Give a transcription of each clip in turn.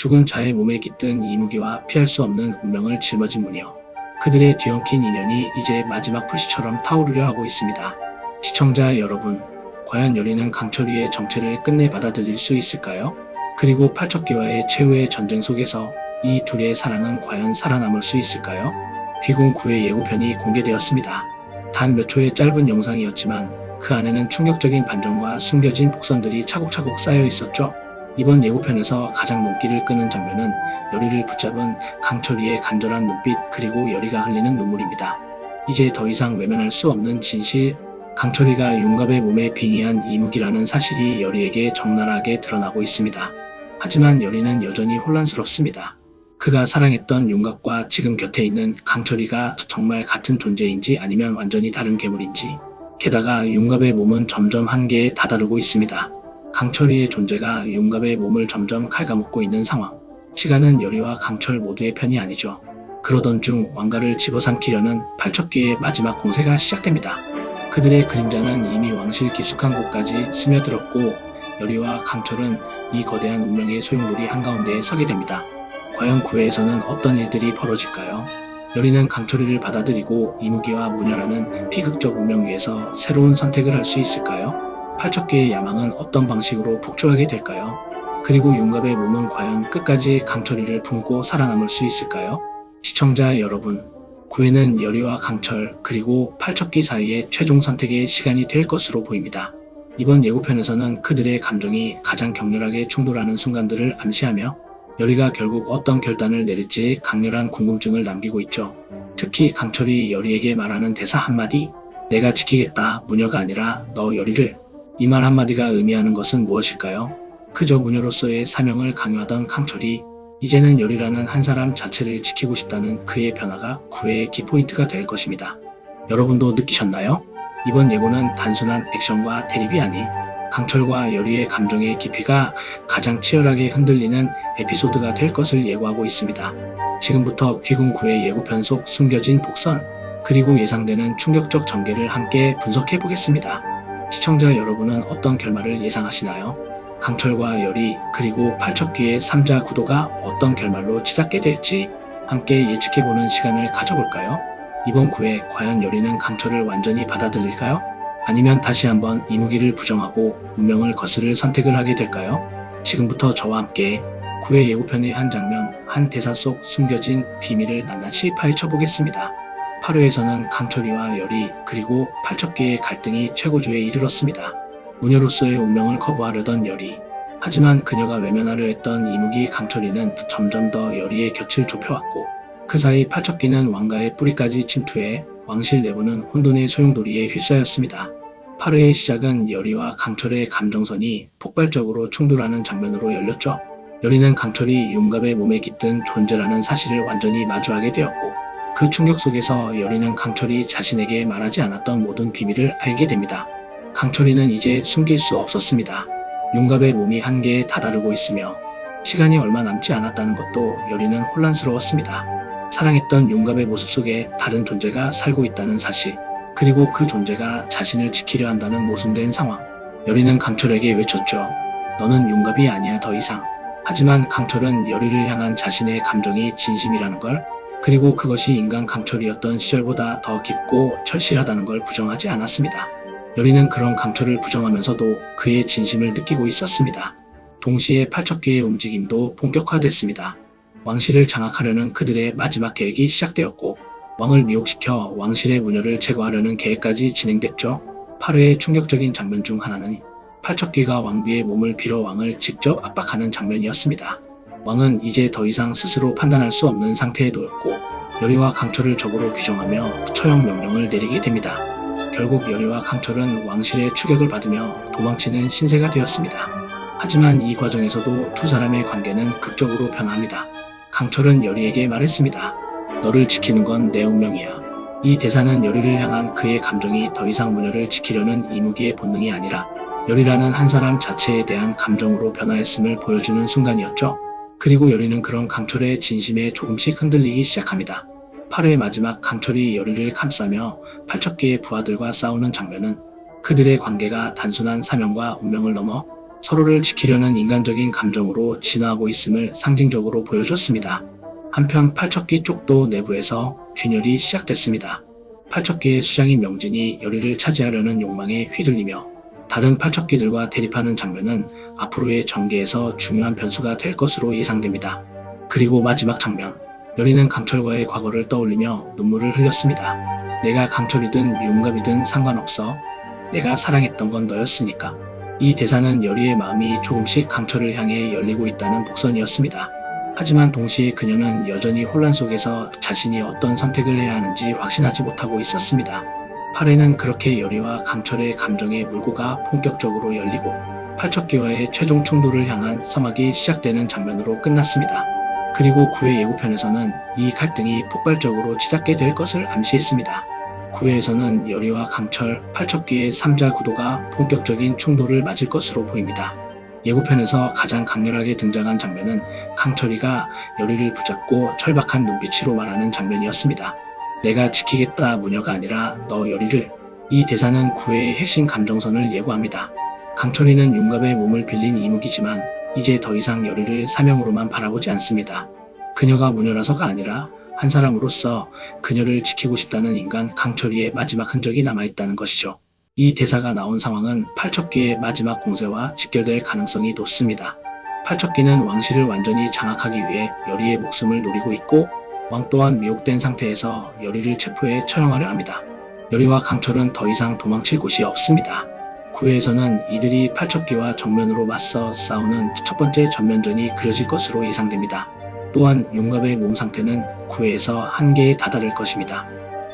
죽은 자의 몸에 깃든 이 무기와 피할 수 없는 운명을 짊어진 무녀. 그들의 뒤엉킨 인연이 이제 마지막 불씨처럼 타오르려 하고 있습니다. 시청자 여러분, 과연 여리는 강철이의 정체를 끝내 받아들일 수 있을까요? 그리고 팔척기와의 최후의 전쟁 속에서 이 둘의 사랑은 과연 살아남을 수 있을까요? 귀궁 9회 예고편이 공개되었습니다. 단 몇 초의 짧은 영상이었지만 그 안에는 충격적인 반전과 숨겨진 복선들이 차곡차곡 쌓여 있었죠. 이번 예고편에서 가장 눈길을 끄는 장면은 여리를 붙잡은 강철이의 간절한 눈빛 그리고 여리가 흘리는 눈물입니다. 이제 더 이상 외면할 수 없는 진실, 강철이가 윤갑의 몸에 빙의한 이무기라는 사실이 여리에게 적나라하게 드러나고 있습니다. 하지만 여리는 여전히 혼란스럽습니다. 그가 사랑했던 윤갑과 지금 곁에 있는 강철이가 정말 같은 존재인지 아니면 완전히 다른 괴물인지. 게다가 윤갑의 몸은 점점 한계에 다다르고 있습니다. 강철이의 존재가 윤갑의 몸을 점점 갉아먹고 있는 상황. 시간은 여리와 강철 모두의 편이 아니죠. 그러던 중 왕가를 집어삼키려는 팔척기의 마지막 공세가 시작됩니다. 그들의 그림자는 이미 왕실 깊숙한 곳까지 스며들었고 여리와 강철은 이 거대한 운명의 소용돌이 한가운데에 서게 됩니다. 과연 구회에서는 어떤 일들이 벌어질까요? 여리는 강철이를 받아들이고 이무기와 무녀라는 비극적 운명 위에서 새로운 선택을 할 수 있을까요? 팔척기의 야망은 어떤 방식으로 폭주하게 될까요? 그리고 윤갑의 몸은 과연 끝까지 강철이를 품고 살아남을 수 있을까요? 시청자 여러분, 구회는 여리와 강철 그리고 팔척기 사이의 최종 선택의 시간이 될 것으로 보입니다. 이번 예고편에서는 그들의 감정이 가장 격렬하게 충돌하는 순간들을 암시하며 여리가 결국 어떤 결단을 내릴지 강렬한 궁금증을 남기고 있죠. 특히 강철이 여리에게 말하는 대사 한마디, 내가 지키겠다, 무녀가 아니라 너 여리를. 이 말 한마디가 의미하는 것은 무엇일까요? 그저 무녀로서의 사명을 강요하던 강철이 이제는 여리라는 한 사람 자체를 지키고 싶다는 그의 변화가 구애의 키포인트가 될 것입니다. 여러분도 느끼셨나요? 이번 예고는 단순한 액션과 대립이 아닌 강철과 여리의 감정의 깊이가 가장 치열하게 흔들리는 에피소드가 될 것을 예고하고 있습니다. 지금부터 귀궁 9의 예고편 속 숨겨진 복선, 그리고 예상되는 충격적 전개를 함께 분석해 보겠습니다. 시청자 여러분은 어떤 결말을 예상하시나요? 강철과 여리, 그리고 팔척기의 3자 구도가 어떤 결말로 치닫게 될지 함께 예측해보는 시간을 가져볼까요? 이번 9회 과연 여리는 강철을 완전히 받아들일까요? 아니면 다시 한번 이무기를 부정하고 운명을 거스를 선택을 하게 될까요? 지금부터 저와 함께 9회 예고편의 한 장면, 한 대사 속 숨겨진 비밀을 낱낱이 파헤쳐 보겠습니다. 8회에서는 강철이와 열이 그리고 팔척기의 갈등이 최고조에 이르렀습니다. 무녀로서의 운명을 거부하려던 열이 하지만 그녀가 외면하려 했던 이무기 강철이는 점점 더 열이의 곁을 좁혀왔고 그 사이 팔척기는 왕가의 뿌리까지 침투해 왕실 내부는 혼돈의 소용돌이에 휩싸였습니다. 8회의 시작은 여리와 강철의 감정선이 폭발적으로 충돌하는 장면으로 열렸죠. 여리는 강철이 윤갑의 몸에 깃든 존재라는 사실을 완전히 마주하게 되었고 그 충격 속에서 여리는 강철이 자신에게 말하지 않았던 모든 비밀을 알게 됩니다. 강철이는 이제 숨길 수 없었습니다. 윤갑의 몸이 한계에 다다르고 있으며 시간이 얼마 남지 않았다는 것도 여리는 혼란스러웠습니다. 사랑했던 윤갑의 모습 속에 다른 존재가 살고 있다는 사실, 그리고 그 존재가 자신을 지키려 한다는 모순된 상황. 여리는 강철에게 외쳤죠. 너는 윤갑이 아니야 더 이상. 하지만 강철은 여리를 향한 자신의 감정이 진심이라는 걸, 그리고 그것이 인간 강철이었던 시절보다 더 깊고 철실하다는 걸 부정하지 않았습니다. 여리는 그런 강철을 부정하면서도 그의 진심을 느끼고 있었습니다. 동시에 팔척기의 움직임도 본격화됐습니다. 왕실을 장악하려는 그들의 마지막 계획이 시작되었고 왕을 미혹시켜 왕실의 무녀를 제거하려는 계획까지 진행됐죠. 8회의 충격적인 장면 중 하나는 팔척기가 왕비의 몸을 빌어 왕을 직접 압박하는 장면이었습니다. 왕은 이제 더 이상 스스로 판단할 수 없는 상태에 놓였고 여리와 강철을 적으로 규정하며 처형 명령을 내리게 됩니다. 결국 여리와 강철은 왕실의 추격을 받으며 도망치는 신세가 되었습니다. 하지만 이 과정에서도 두 사람의 관계는 극적으로 변합니다. 강철은 여리에게 말했습니다. 너를 지키는 건 내 운명이야. 이 대사는 여리를 향한 그의 감정이 더 이상 무녀를 지키려는 이무기의 본능이 아니라 여리라는 한 사람 자체에 대한 감정으로 변화했음을 보여주는 순간이었죠. 그리고 여리는 그런 강철의 진심에 조금씩 흔들리기 시작합니다. 8회 마지막 강철이 여리를 감싸며 팔척기의 부하들과 싸우는 장면은 그들의 관계가 단순한 사명과 운명을 넘어 서로를 지키려는 인간적인 감정으로 진화하고 있음을 상징적으로 보여줬습니다. 한편 팔척기 쪽도 내부에서 균열이 시작됐습니다. 팔척기의 수장인 명진이 열의를 차지하려는 욕망에 휘둘리며 다른 팔척기들과 대립하는 장면은 앞으로의 전개에서 중요한 변수가 될 것으로 예상됩니다. 그리고 마지막 장면, 열의는 강철과의 과거를 떠올리며 눈물을 흘렸습니다. 내가 강철이든 윤갑이든 상관없어. 내가 사랑했던 건 너였으니까. 이 대사는 열의의 마음이 조금씩 강철을 향해 열리고 있다는 복선이었습니다. 하지만 동시에 그녀는 여전히 혼란 속에서 자신이 어떤 선택을 해야 하는지 확신하지 못하고 있었습니다. 8회는 그렇게 열의와 강철의 감정의 물고가 본격적으로 열리고 팔척기와의 최종 충돌을 향한 서막이 시작되는 장면으로 끝났습니다. 그리고 9회 예고편에서는 이 갈등이 폭발적으로 치닫게 될 것을 암시했습니다. 9회에서는 열의와 강철, 팔척기의 3자 구도가 본격적인 충돌을 맞을 것으로 보입니다. 예고편에서 가장 강렬하게 등장한 장면은 강철이가 열의를 붙잡고 철박한 눈빛으로 말하는 장면이었습니다. 내가 지키겠다 무녀가 아니라 너 열의를. 이 대사는 9회의 핵심 감정선을 예고합니다. 강철이는 윤갑의 몸을 빌린 이묵이지만 이제 더 이상 열의를 사명으로만 바라보지 않습니다. 그녀가 무녀라서가 아니라 한 사람으로서 그녀를 지키고 싶다는 인간 강철이의 마지막 흔적이 남아있다는 것이죠. 이 대사가 나온 상황은 팔척기의 마지막 공세와 직결될 가능성이 높습니다. 팔척기는 왕실을 완전히 장악하기 위해 열의의 목숨을 노리고 있고 왕 또한 미혹된 상태에서 열의를 체포해 처형하려 합니다. 열의와 강철은 더 이상 도망칠 곳이 없습니다. 9회에서는 이들이 팔척기와 정면으로 맞서 싸우는 첫 번째 전면전이 그려질 것으로 예상됩니다. 또한 윤갑의 몸 상태는 9회에서 한계에 다다를 것입니다.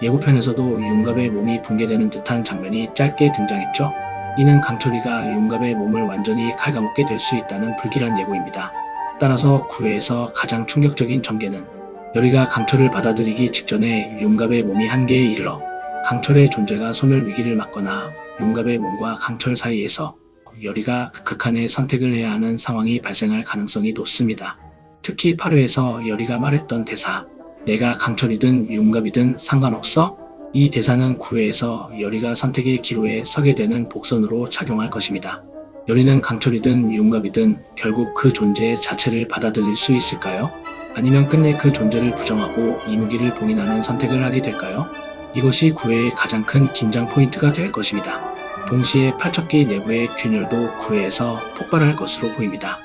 예고편에서도 윤갑의 몸이 붕괴되는 듯한 장면이 짧게 등장했죠. 이는 강철이가 윤갑의 몸을 완전히 갉아먹게 될 수 있다는 불길한 예고입니다. 따라서 9회에서 가장 충격적인 전개는 열이가 강철을 받아들이기 직전에 윤갑의 몸이 한계에 이르러 강철의 존재가 소멸 위기를 맞거나 윤갑의 몸과 강철 사이에서 열이가 극한의 선택을 해야 하는 상황이 발생할 가능성이 높습니다. 특히 8회에서 열이가 말했던 대사, 내가 강철이든 윤갑이든 상관없어? 이 대사는 9회에서 열이가 선택의 기로에 서게 되는 복선으로 착용할 것입니다. 열이는 강철이든 윤갑이든 결국 그 존재 자체를 받아들일 수 있을까요? 아니면 끝내 그 존재를 부정하고 이 무기를 봉인하는 선택을 하게 될까요? 이것이 9회의 가장 큰 긴장 포인트가 될 것입니다. 동시에 팔척기 내부의 균열도 9회에서 폭발할 것으로 보입니다.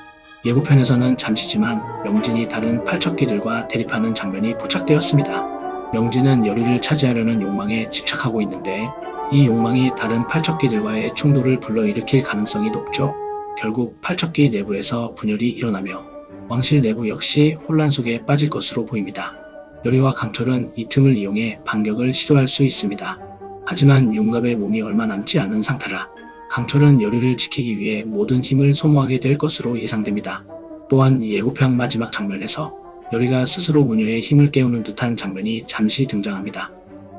예고편에서는 잠시지만 명진이 다른 팔척기들과 대립하는 장면이 포착되었습니다. 명진은 열의를 차지하려는 욕망에 집착하고 있는데 이 욕망이 다른 팔척기들과의 충돌을 불러일으킬 가능성이 높죠. 결국 팔척기 내부에서 분열이 일어나며 왕실 내부 역시 혼란 속에 빠질 것으로 보입니다. 열의와 강철은 이 틈을 이용해 반격을 시도할 수 있습니다. 하지만 윤갑의 몸이 얼마 남지 않은 상태라 강철은 열의를 지키기 위해 모든 힘을 소모하게 될 것으로 예상됩니다. 또한 예고편 마지막 장면에서 열의가 스스로 무녀의 힘을 깨우는 듯한 장면이 잠시 등장합니다.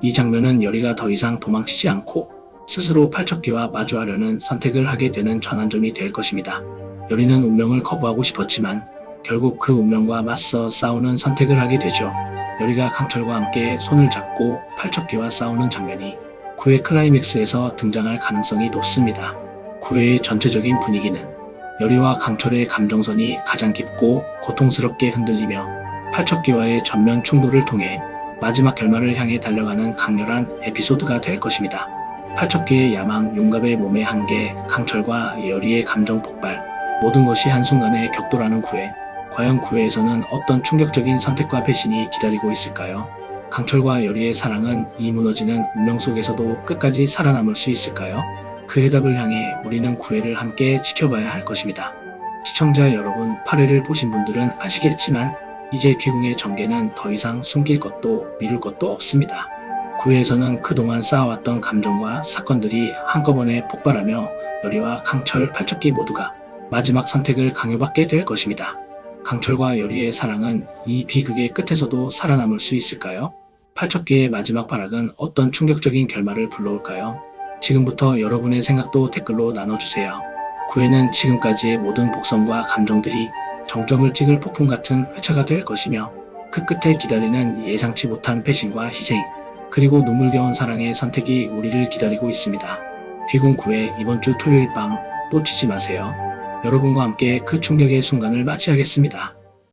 이 장면은 열의가 더 이상 도망치지 않고 스스로 팔척기와 마주하려는 선택을 하게 되는 전환점이 될 것입니다. 열의는 운명을 거부하고 싶었지만 결국 그 운명과 맞서 싸우는 선택을 하게 되죠. 열의가 강철과 함께 손을 잡고 팔척기와 싸우는 장면이 9회 클라이맥스에서 등장할 가능성이 높습니다. 9회의 전체적인 분위기는 열의와 강철의 감정선이 가장 깊고 고통스럽게 흔들리며 팔척기와의 전면 충돌을 통해 마지막 결말을 향해 달려가는 강렬한 에피소드가 될 것입니다. 팔척기의 야망, 용갑의 몸의 한계, 강철과 열의의 감정 폭발, 모든 것이 한순간에 격돌하는 9회. 과연 9회에서는 어떤 충격적인 선택과 배신이 기다리고 있을까요? 강철과 열의의 사랑은 이 무너지는 운명 속에서도 끝까지 살아남을 수 있을까요? 그 해답을 향해 우리는 9회를 함께 지켜봐야 할 것입니다. 시청자 여러분, 8회를 보신 분들은 아시겠지만 이제 귀궁의 전개는 더 이상 숨길 것도 미룰 것도 없습니다. 9회에서는 그동안 쌓아왔던 감정과 사건들이 한꺼번에 폭발하며 열의와 강철, 팔척기 모두가 마지막 선택을 강요받게 될 것입니다. 강철과 열의의 사랑은 이 비극의 끝에서도 살아남을 수 있을까요? 팔척기의 마지막 발악은 어떤 충격적인 결말을 불러올까요? 지금부터 여러분의 생각도 댓글로 나눠주세요. 9회는 지금까지의 모든 복선과 감정들이 정점을 찍을 폭풍 같은 회차가 될 것이며 그 끝에 기다리는 예상치 못한 배신과 희생 그리고 눈물겨운 사랑의 선택이 우리를 기다리고 있습니다. 귀궁 9회 이번 주 토요일 밤 놓치지 마세요. 여러분과 함께 그 충격의 순간을 맞이하겠습니다.